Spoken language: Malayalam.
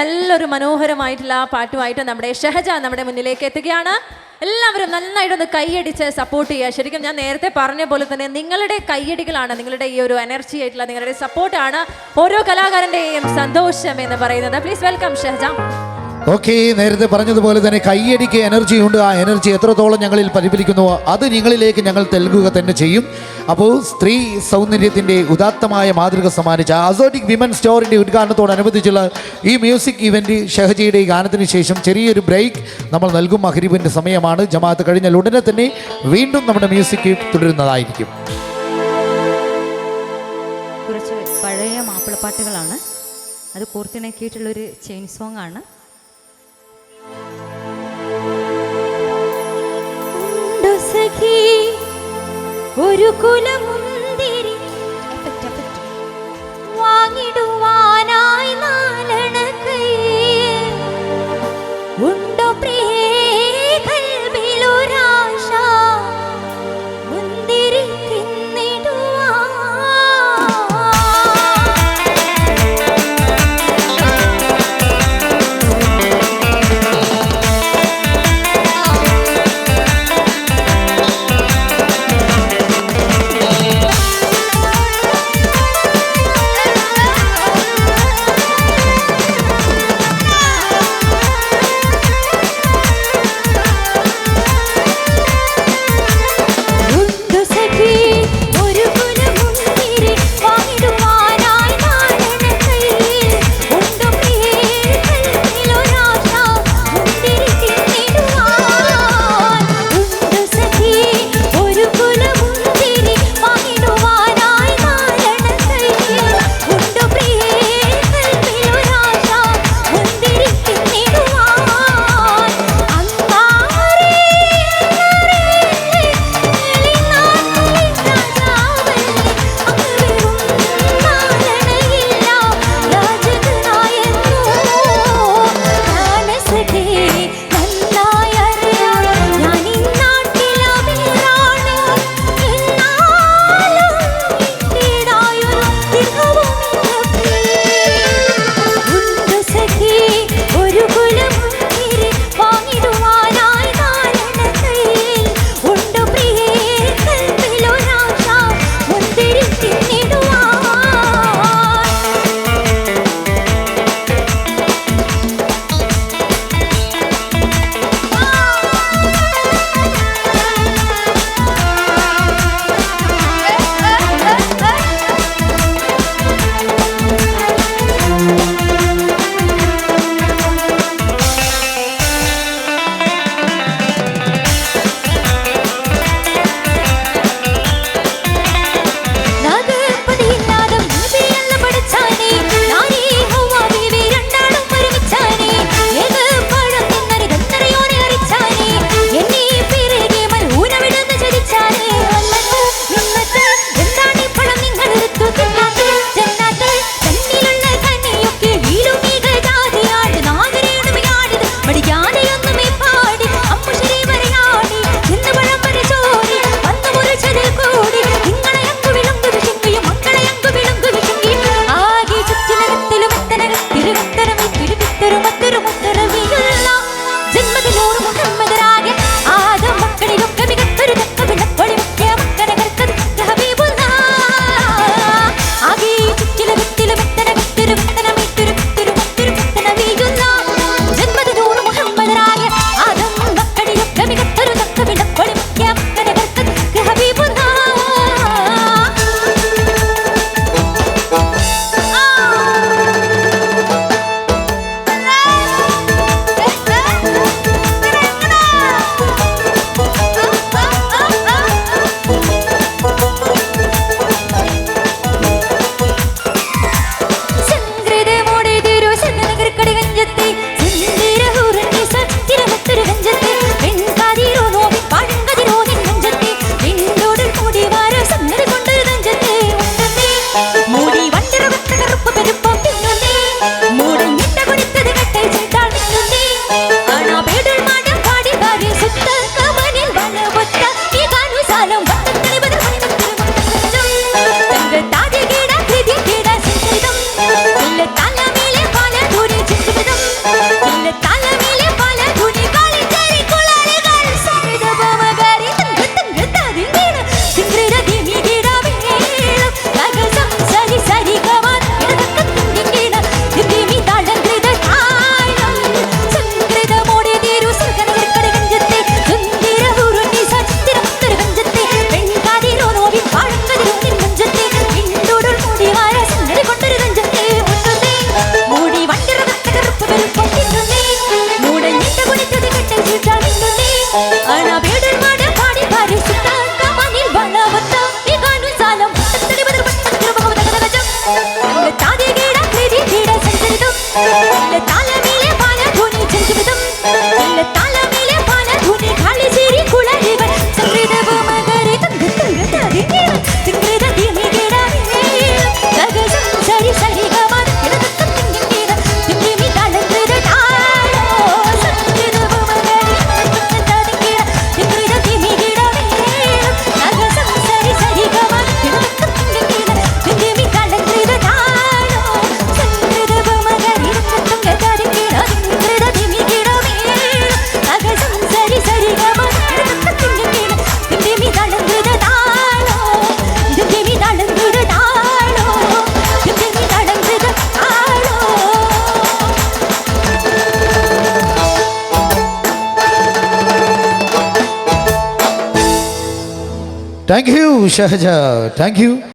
നല്ലൊരു മനോഹരമായിട്ടുള്ള ആ പാട്ടുമായിട്ട് നമ്മുടെ ഷഹജ നമ്മുടെ മുന്നിലേക്ക് എത്തുകയാണ്. എല്ലാവരും നന്നായിട്ടൊന്ന് കൈയടിച്ച് സപ്പോർട്ട് ചെയ്യുക. ശരിക്കും ഞാൻ നേരത്തെ പറഞ്ഞ പോലെ തന്നെ നിങ്ങളുടെ കൈയടികളാണ് നിങ്ങളുടെ ഈ ഒരു എനർജി ആയിട്ടുള്ള നിങ്ങളുടെ സപ്പോർട്ടാണ് ഓരോ കലാകാരന്റെയും സന്തോഷം എന്ന് പറയുന്നത്. Please welcome Shahaja. ഓക്കെ നേരത്തെ പറഞ്ഞതുപോലെ തന്നെ കൈയടിക്ക് എനർജി ഉണ്ട്. ആ എനർജി എത്രത്തോളം ഞങ്ങളിൽ പരിപാലിക്കുന്നുവോ അത് നിങ്ങളിലേക്ക് ഞങ്ങൾ നൽകുക തന്നെ ചെയ്യും. അപ്പോൾ സ്ത്രീ സൗന്ദര്യത്തിന്റെ ഉദാത്തമായ മാതൃക സമ്മാനിച്ച അസോട്ടിക് വിമൻ സ്റ്റോറിന്റെ ഉദ്ഘാടനത്തോടനുബന്ധിച്ചുള്ള ഈ മ്യൂസിക് ഇവന്റ് ഷഹജിയുടെ ഈ ഗാനത്തിന് ശേഷം ചെറിയൊരു ബ്രേക്ക് നമ്മൾ നൽകും മഹരീബിന്റെ സമയമാണ്. ജമാഅത്ത് കഴിഞ്ഞാൽ ഉടനെ തന്നെ വീണ്ടും നമ്മുടെ മ്യൂസിക് തുടരുന്നതായിരിക്കും. കുറച്ച് പഴയ മാപ്പിളപ്പാട്ടുകളാണ്. അത് കോർത്തിണക്കിയിട്ടുള്ളൊരു ചെയിൻ സോങ് ആണ്. സഖി ഒരു കുലമുന്തിരി വാങ്ങിടുവാനായി Thank you. Thank you, Shahja. Thank you.